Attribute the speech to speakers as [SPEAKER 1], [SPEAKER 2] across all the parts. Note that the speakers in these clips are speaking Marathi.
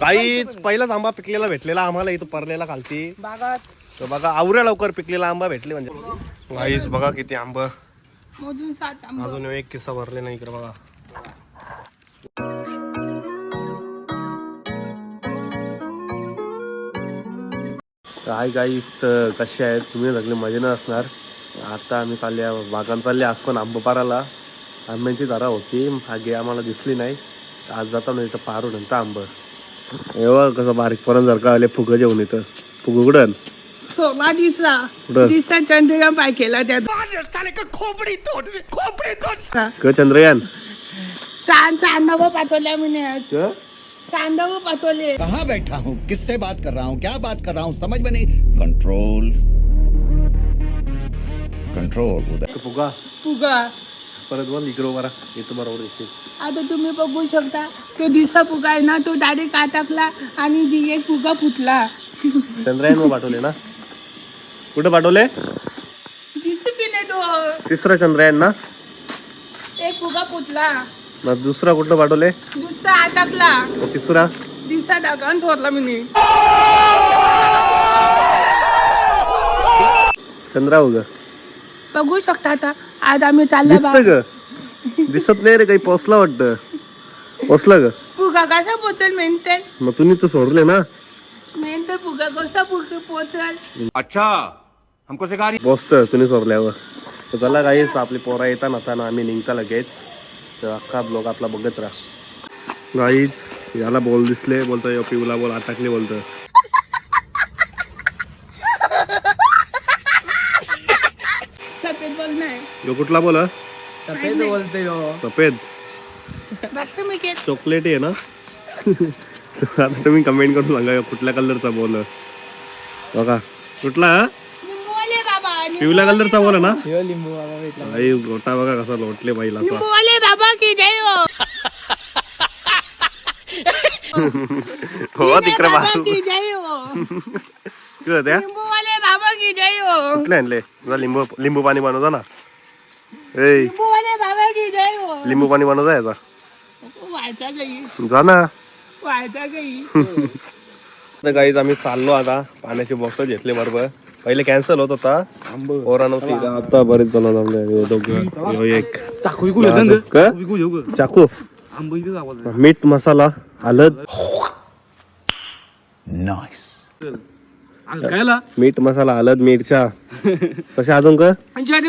[SPEAKER 1] काहीच पहिलाच आंबा पिकलेला भेटलेला आम्हाला इथं परलेला खालती.
[SPEAKER 2] बागात.
[SPEAKER 1] तर बघा आवऱ्या लवकर पिकलेला आंबा भेटले म्हणजे. काहीच बघा किती आंबा.
[SPEAKER 2] मोजून सात आंबा.
[SPEAKER 1] अजून एक किस्सा भरले नाही इकडे बघा. काय काही तर कसे आहेत? तुम्ही सगळे मजेनं असणार. आता आम्ही चालले बागान चालले आज पण आंबा पाराला आंब्याची झाडा होती. आगे आम्हाला दिसली नाही. आज जाताना इथं पारून नंतर आंब. एवढं कसं बारीक पर्यंत जर का आले फुगं जेवण इथं. फुग उघडन
[SPEAKER 2] सोळा दिसा.
[SPEAKER 1] कुठं?
[SPEAKER 2] दिसा चंद्रयान पाय केला त्यात.
[SPEAKER 1] क चंद्रयान?
[SPEAKER 2] चांद चांदव पाठवल्या म्हणे आज.
[SPEAKER 1] क?
[SPEAKER 2] चांदव पाठवले
[SPEAKER 3] कहाँ बैठा हूँ? किससे बात कर रहा हूँ? क्या बात कर रहा हूँ? समझ में नहीं। कंट्रोल। कंट्रोल उधर।
[SPEAKER 1] फुगा।
[SPEAKER 2] फुगा।
[SPEAKER 1] परत बोल इकडं बरा इथं बरोबर दिसेल
[SPEAKER 2] आता तुम्ही बघू शकता तो दिसा फुगा आहे ना तो डायरेक्ट टाकला आणि जी एक फुगा फुटला.
[SPEAKER 1] चंद्रयान पाठवले ना? कुठं पाठवले?
[SPEAKER 2] दिसू की नाही तो.
[SPEAKER 1] तिसरं चंद्रयान ना?
[SPEAKER 2] एक फुगा फुटला.
[SPEAKER 1] मग दुसरा कुठं पाठवले?
[SPEAKER 2] दुसरा अटकला
[SPEAKER 1] मग तिसरा?
[SPEAKER 2] दिसा टाकान सोडला मी.
[SPEAKER 1] चंद्रा उग.
[SPEAKER 2] बघू शकता आता. आज आम्ही चाललो
[SPEAKER 1] दिसत
[SPEAKER 2] बा
[SPEAKER 1] ग. दिसत नाही रे काही पोचला वाटत. पोचला ग.
[SPEAKER 2] फुगा कसा पोचल मेंटेन
[SPEAKER 1] मग तुम्ही तर सोडले ना.
[SPEAKER 2] मेन तर फुगा कसा फुग पोचल?
[SPEAKER 4] अच्छा हमको सिखा रही
[SPEAKER 1] पोचत तुम्ही सोडल्यावर तर चला काहीच आपली पोरा येता ना आम्ही निघता लगेच. तर अख्खा ब्लॉग आपला बघत राहा. गाईच याला बोल दिसले बोलतो यो पिवला बोल अटकले बोलतो
[SPEAKER 2] सफेद बोल नाही
[SPEAKER 1] यो कुठला बोल?
[SPEAKER 2] सफेद बोलते
[SPEAKER 1] सफेद
[SPEAKER 2] बस मी घेत
[SPEAKER 1] चॉकलेट आहे ना? तर आता तुम्ही कमेंट करून सांगा यो कुठल्या कलरचा बोल? बघा. कुठला? हा?
[SPEAKER 2] बाबा
[SPEAKER 1] पिवल्या कलरचा बोल ना? आई गोटा बघा कसा लोटले
[SPEAKER 2] लिंबूवाले बाबा की जय हो.
[SPEAKER 1] हो तिकडे
[SPEAKER 2] बाबा की जय हो. की जय हो.
[SPEAKER 1] कुठले आणले तुला लिंबू लिंबू पाणी बनवता ना. ए
[SPEAKER 2] लिंबूवाले बाबा की जय हो.
[SPEAKER 1] लिंबू पाणी बनवता याचा.
[SPEAKER 2] व्हायचा काही
[SPEAKER 1] जा ना.
[SPEAKER 2] व्हायचा काही
[SPEAKER 1] तर काहीच आम्ही चाललो आता. पाण्याचे बॉक्स घेतले बरोबर. पहिले कॅन्सल होत होता. पोरा नव्हती. आता बरेच जण जमले दोघं. ह्यो एक. क? चाकू मीठ मसाला हळद. मीठ मसाला हळद मिरच्या. कशा अजून का?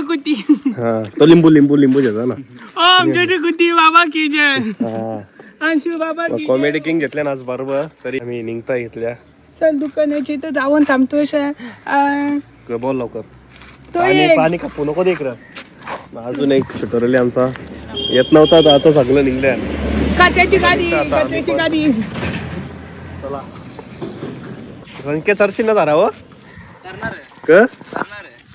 [SPEAKER 2] कुती
[SPEAKER 1] हा तो लिंबू लिंबू लिंबू घ्यायचा ना.
[SPEAKER 2] ओम कुती बाबा की जय.
[SPEAKER 1] हा.
[SPEAKER 2] अंशू बाबा
[SPEAKER 1] कॉमेडी किंग घेतल्या ना आज बरोबर. तरी आम्ही निघता घेतल्या
[SPEAKER 2] चल दुकानाची तर जाऊन थांबतोय
[SPEAKER 1] बोल लवकर. पाणी पाणी कापू नको दे इकडं. अजून एक शटरली आमचा. येत नव्हता आता सगळं निघलंय.
[SPEAKER 2] काट्याची गाडी
[SPEAKER 1] पण-
[SPEAKER 2] गाडी
[SPEAKER 1] संख्या चरशी ना धारा हो क?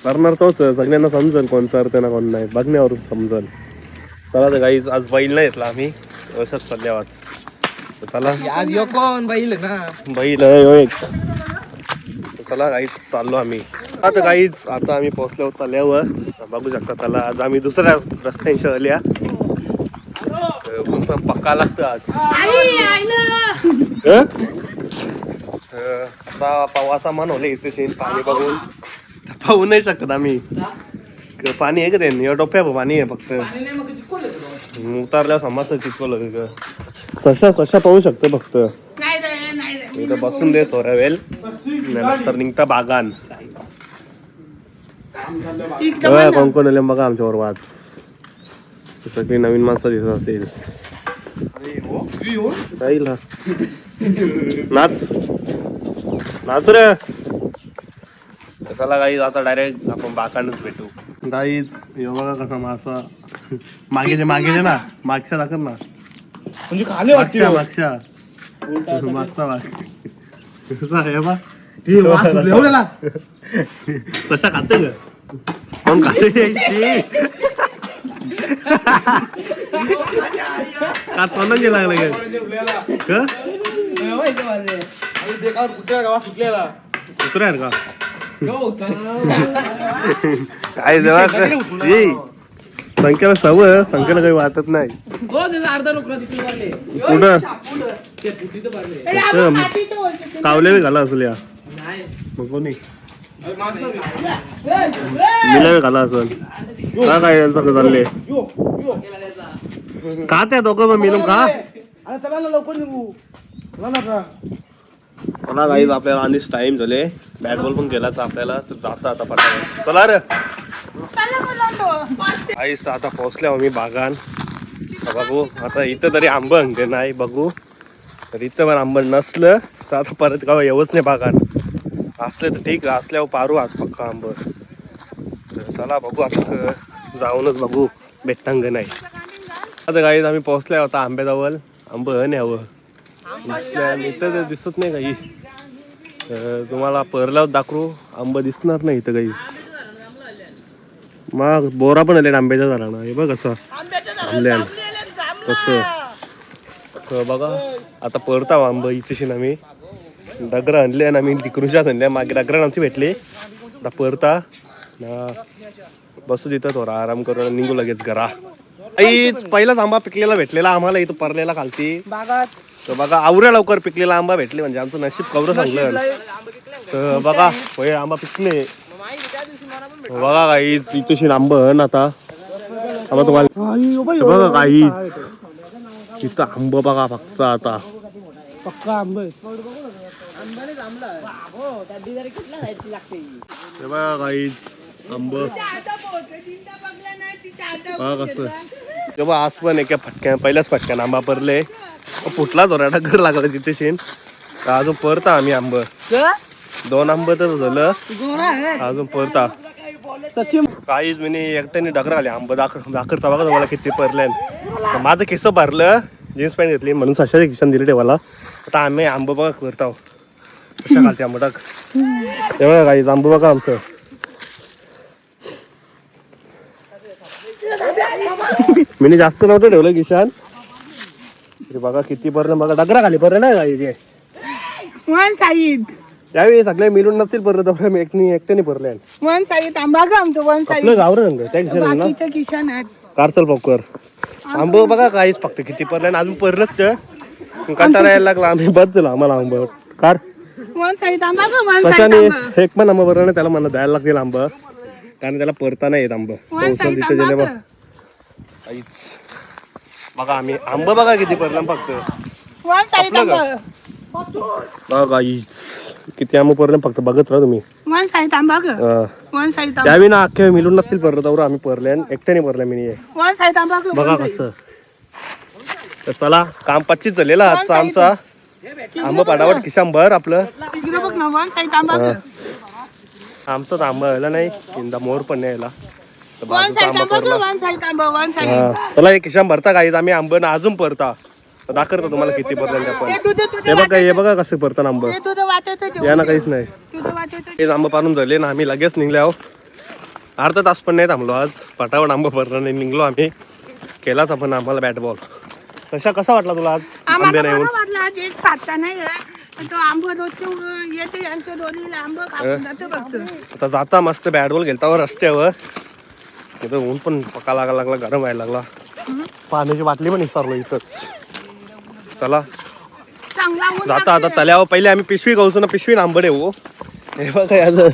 [SPEAKER 1] करणार तोच सगळ्यांना समजल कोण चरते ना कोण नाही. बघण्यावर समजल चला तर काहीच आज बैल नाही घेतला आम्ही. असंच चालले आवाज तर चला.
[SPEAKER 5] आज यो कोण बैल ना?
[SPEAKER 1] बैल आहे ह्यो एक तर चला काहीच चाललो आम्ही. आता काहीच आता आम्ही पोहोचलो चालल्यावर बघू शकता चला आज आम्ही दुसऱ्या रस्त्यांशी आल्या. ऊन पण पक्का लागतं आज. आता पावाचा मन होले इथे शेण पाणी बघून. पाहू नाही शकत आम्ही. क- पाणी आहे का ते या टोप्या पाणी आहे फक्त. उतारल्यावर समजतं चिचवलं सशा सशा पाहू शकतो फक्त. इथं बसून दे थोड्या वेळ. नंतर निघता बागान. कोण कोण आले बघा आमच्यावर वाच सगळी नवीन माणसं दिसत असेल. राहील हा. नाच. नाच रे चला काही आता डायरेक्ट आपण बाकांडच भेटू? गाईज हे बघा कसा मासा. मागेचे मागेचे ना मागच्या दाखल ना. म्हणजे खाली मागच्या मागच्या. मागचा माग कसा आहे बा? कसा खाते ग कोण खाते का? तोंडाचे लागलं का कुत्रा आहे का? काय जेव्हा संख्याला सवय संख्याला काही वाटत नाही.
[SPEAKER 5] हो
[SPEAKER 1] कुठं. कावले घाला असेल या.
[SPEAKER 5] नाही.
[SPEAKER 1] मग कोणी? घाला असेल का काय यांचं का चालले का त्या दोघं मग मिळून का
[SPEAKER 5] चला ना लवकर निघू. चला ना
[SPEAKER 1] मला काहीच आपल्याला आणिच टाइम झाले. बॅट बॉल पण केलाच आपल्याला. तर जाता आता पटापट. चला रे. आईस आता पोहोचल्या आम्ही बागान. तर बघू. आता इथं तरी आंब अंगते नाही बघू. तर इथं पण आंब नसलं तर आता परत गाव येऊच नाही बागान. असले तर ठीक असल्यावर पारू आज पक्का आंब. तर चला बघू आता जाऊनच बघू. भेटतांग नाही. आता गाईज आम्ही पोहोचल्या होता आंब्याजवळ. आंब न्यावं. इथं तर दिसत नाही काही. तुम्हाला परल्यावर दाखवू. आंब दिसणार नाही इथं काही. मग बोरा पण आले आंब्याच्या झाडाला हे बघ कसं आंब्यान कसं बघा आता परताव आंब इथेशी आम्ही डगरं आणले आणि आम्ही तिकडूनच्याच आणल्या. मागे डगरं आमची भेटली. आता परता. ना बसू तिथं थोडा आराम करून निघू लगेच घरा. आईच पहिलाच आंबा पिकलेला भेटलेला. आम्हाला इथं परलेला खालती.
[SPEAKER 5] बागात.
[SPEAKER 1] तर बघा आवऱ्या लवकर पिकलेला आंबा भेटले म्हणजे आमचं नशीब कवरं सांगलं तर बघा होय आंबा पिकले. बघा काहीच इथेशी आंब हन आता. आंबा तुम्हाला बघा काहीच इथं आंब बघा फक्त आता.
[SPEAKER 5] पक्का आंब
[SPEAKER 1] बघा काहीच आंब. बघा कसं तेव्हा आज पण एका फटक्या पहिल्याच फटक्यान आंबा परले. फुटला थोडा घर लागला तिथे शेण. अजून परता आम्ही आंब. दोन आंब तर झालं. अजून परता.
[SPEAKER 5] सचिन.
[SPEAKER 1] काहीच मी एकट्याने डगरा आले. आंब दाखर दाखरता बघा तुम्हाला किती परले. माझं केस भरलं. जीन्स पॅन्ट घेतली. म्हणून सशाच्या किशन दिले ठेवायला. आता आम्ही आंब बघा करता कशा घालते आंब? टाक. ते बघा काहीच आंब बघा आमचं. मी जास्त नव्हतं ठेवलं किशान बघा किती भरलं बघा डगरा खाली भरलं नाही
[SPEAKER 2] वन साईड.
[SPEAKER 1] त्यावेळी सगळे मिळून नसतील तर मी एकटी एकट्याने भरले
[SPEAKER 2] वन साईड आंबा आमचं वन साईड.
[SPEAKER 1] आपलं गावर त्या किशान ना.
[SPEAKER 2] बाकीच्या किशन आहेत.
[SPEAKER 1] कारचल पॉकर आंब बघा काहीच फक्त किती आणि अजून पडलंच तर कंटाळा यायला लागला आम्ही बस झाला आम्हाला आंब. कार.
[SPEAKER 2] वन साईड आंबा ग वन साईड
[SPEAKER 1] कशाने?
[SPEAKER 2] आंबा.
[SPEAKER 1] एक पण आंबा बरं नाही त्याला मला द्यायला लागतील आंब. कारण त्याला परता नाही येत आंब. तिथे
[SPEAKER 2] आंबा
[SPEAKER 1] गेले बघ. आम्ही. आंब बघा किती पडलं फक्त. बघा किती आंब पडलं फक्त. बघत राहा तुम्ही. त्यावेळी ना अख्खे मिळून नसतील तर. आम्ही आणि एकट्याने पडले मी. बघा कसं. तर चला काम पच्चीस झालेला आजचा आमचा. आंबा पाडावर किशांभर आपलं. आमचं तर आंबा यायला नाही. यंदा मोर पण नाही यायला तर
[SPEAKER 2] वन
[SPEAKER 1] बाजूचा आंबा पडला हा. चला एक किशान भरता काहीच आम्ही आंब ना अजून परता. तर दाखवतो तुम्हाला किती पडलं आपण.
[SPEAKER 2] हे
[SPEAKER 1] बघा हे बघा कसं परता आंब. या ना काहीच नाही. हे आंबा पारून झाले ना आम्ही लगेच निघले आहो. अर्धा तास पण नाही थांबलो आज. पटावट आंबा भरला नाही निघलो आम्ही. केलाच आपण आम्हाला बॅट बॉल कशा कसा वाटला तुला आज? आंबे नाही येऊन?
[SPEAKER 2] बरं वाटलं आज. एक साधता नाही तो आंब रोजचे येते यांच्या दोन्हीला आंब खाऊन जातं फक्त.
[SPEAKER 1] आता जाता मस्त बॅट बॉल गेलता रस्त्यावर. तिथं ऊन पण पका लागा लागला गरम व्हायला लागला. पाण्याची बाटली पण विसरलो इथंच चला.
[SPEAKER 2] चांगला ऊन
[SPEAKER 1] जाता आता
[SPEAKER 2] लागतोय.
[SPEAKER 1] तल्यावर पहिले आम्ही पिशवी गावचो ना पिशवी आंबडे हो. हे बघा याचं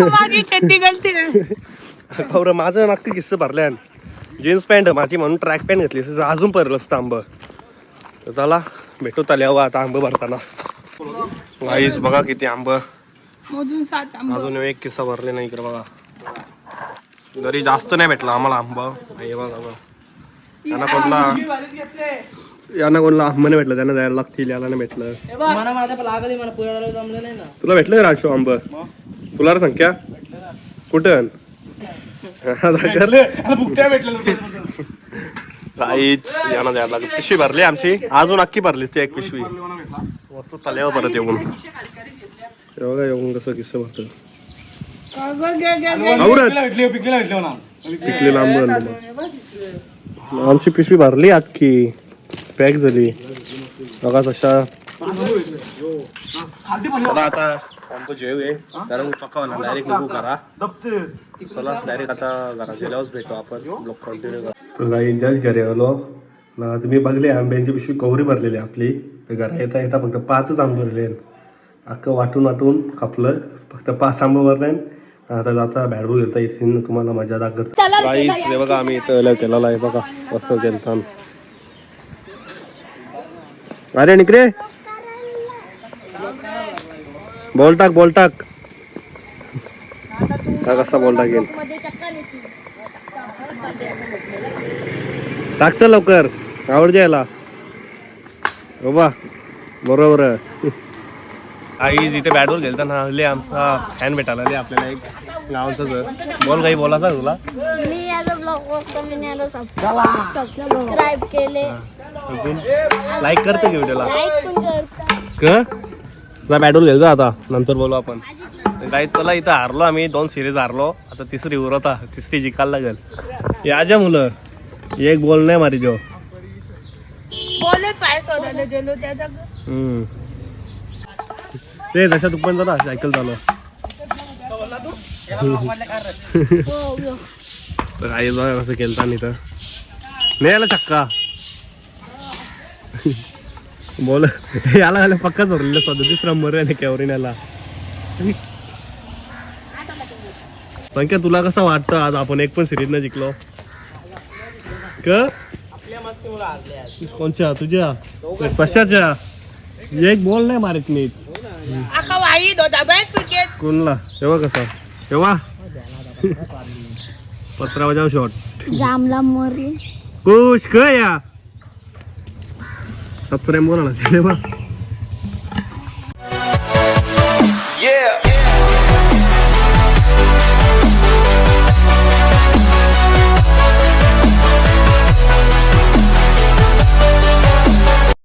[SPEAKER 2] माझी शेती गलती आहे
[SPEAKER 1] खबर माझं नक्की किस्से भरल्यान जीन्स पॅन्ट माझी म्हणून ट्रॅक पॅन्ट घेतली. असती तर अजून भरलं असतं आंब. तर चला. भेटू तल्यावर आता आंब भरताना. वाईस बघा किती आंब. अजून एक किस्सा भरले नाही इकडे बघा. घरी जास्त नाही भेटला आम्हाला आंब. हे बघा बघा. यांना कोणला यांना कोणला आंब नाही भेटलं त्यांना जायला लागतील याला नाही भेटलं. तुला भेटलं का राजू आंब? तुला रे संख्या? कुठं? काहीच यांना द्यायला लागत पिशवी भरली आमची. अजून अख्खी भरली ती एक पिशवी. मस्त तल्यावर परत येऊन. हे बघा येऊन कसं किस्सा भरतं आणलं मग. आमची पिशवी भरली अख्खी. पॅक झाली. बघा तशा. आता. आमचं जेव आहे कारण पक्का होणार डायरेक्ट निघू करा. चला डायरेक्ट आता घरात गेल्यावरच भेटू आपण. ब्लॉक कंटिन्यू करू. काही घरी आलो ना तुम्ही बघले आंब्यांची पिशवी कवरी भरलेली आपली. तर घरा येता येता फक्त पाचच आंबे भरले अख्खं वाटून वाटून कापलं. फक्त पाच आंबे भरले आता जाता बॅडबू घेता इथे तुम्हाला मजा दाखवतो. काहीच हे बघा आम्ही इथं केलेला आहे बघा. अरे निकरे! बोल टाक बोल टाक. हा कसा बोल टाकेल टाक चल लवकर. आवड जायला. बाबा बरोबर. आई जिथे बॅटवर गेलता ना हल्ली आमचा फॅन भेटायला आले आपल्याला एक गावांचा जर बोल काही बोलायचा तुला?
[SPEAKER 6] मी याचा ब्लॉग बघतो मी याला सबस्क्राईब केले.
[SPEAKER 1] अजून? लाईक करते की व्हिडिओला
[SPEAKER 6] लाईक पण करता
[SPEAKER 1] क तुला बॅटवर गेल आता. नंतर बोलू आपण. काही चला इथं हारलो आम्ही दोन सिरीज हारलो. आता तिसरी उरता तिसरी जिकायला लागेल. या ज्या मुलं एक बोल नाही मारी जो. ते तशा तू पण जा सायकल तर आई जाऊ कसं केलता नाही तर. नाही आला चक्का. बोल. याला आला पक्का चोरलेलं सदतीस नंबर आहे केवरीन याला. संख्या तुला कसं वाटतं आज? आपण एक पण सिरीज न जिंकलो. क? कोणच्या? तुझ्या? कशाच्या? एक बोल नाही मारित मी. कोणला? तेव्हा कसा? तेव्हा? पत्रा बजाव शॉट
[SPEAKER 6] जामला मरली
[SPEAKER 1] खुश क या? सत्रे बोला ना तेव्हा